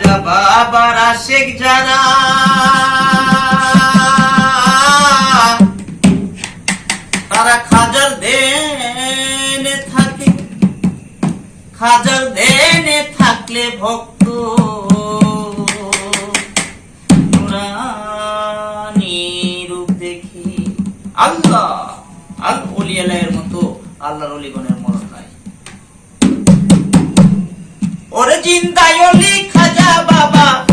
খাজা বাবার আশেক যারা। তারা খাজার দেনে থাকে। খাজার দেনে থাকলে ভক্ত। রূপ দেখে। আল্লাহ আল অলিয়ালায়ের মতো, আল্লাহর অলিগণের মরণ নাই। ওরে চিন্তায় অলি baba.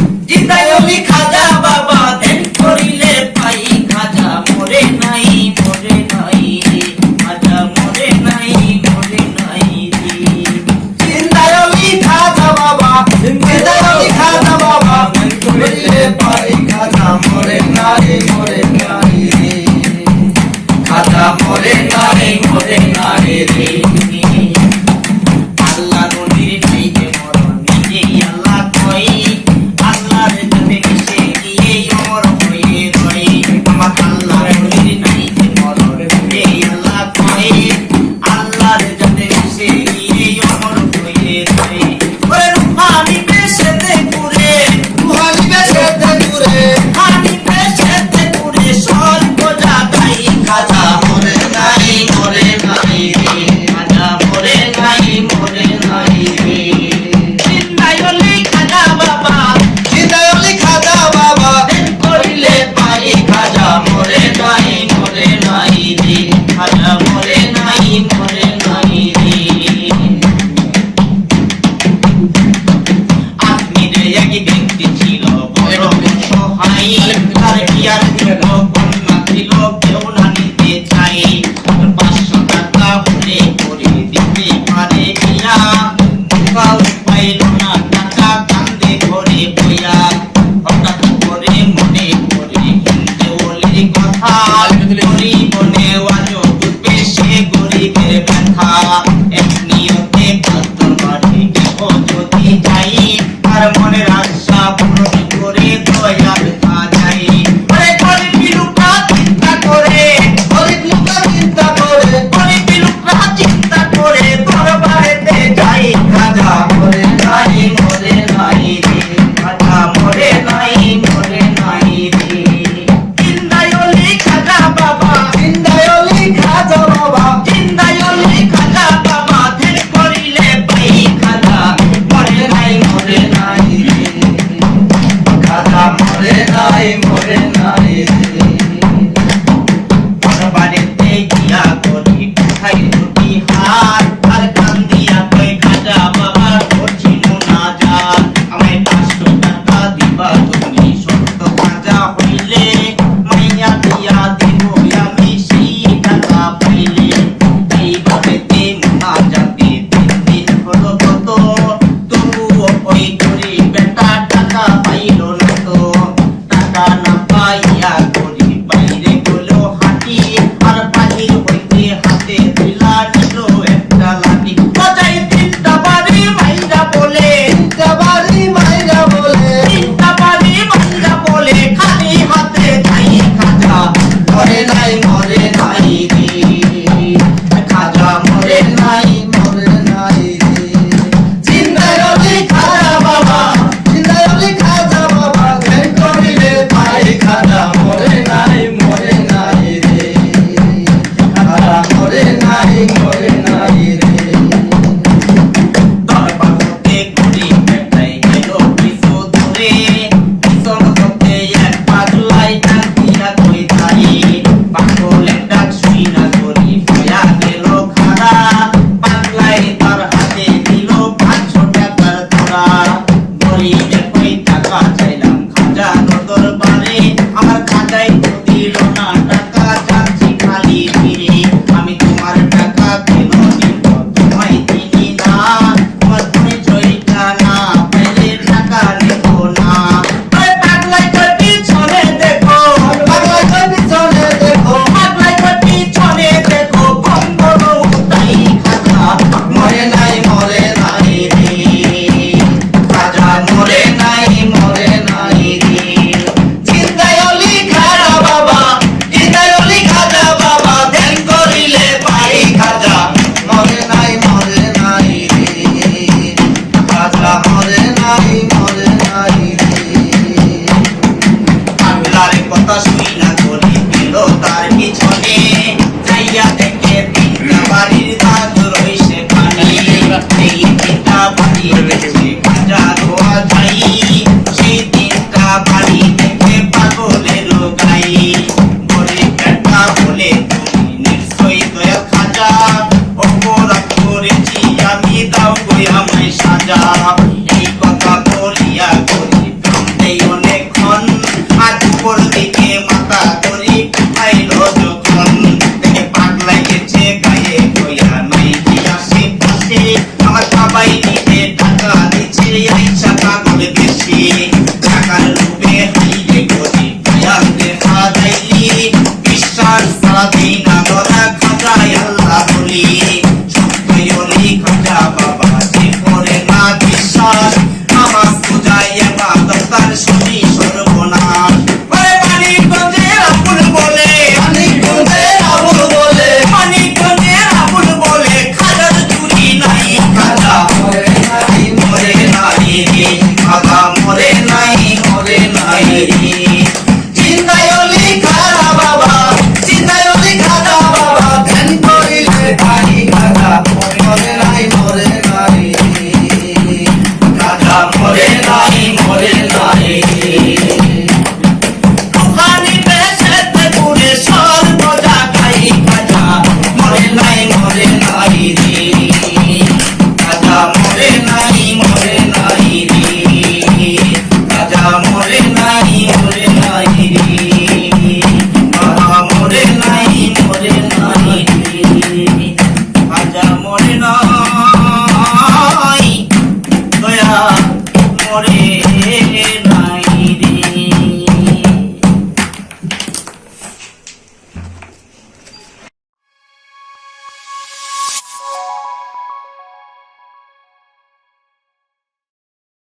มีเทพันธา সেখানা Latina. মোরে নাই মোরে নাই আহা মোরে নাই মোরে নাই আজা মোরে নাই দয়া মোরে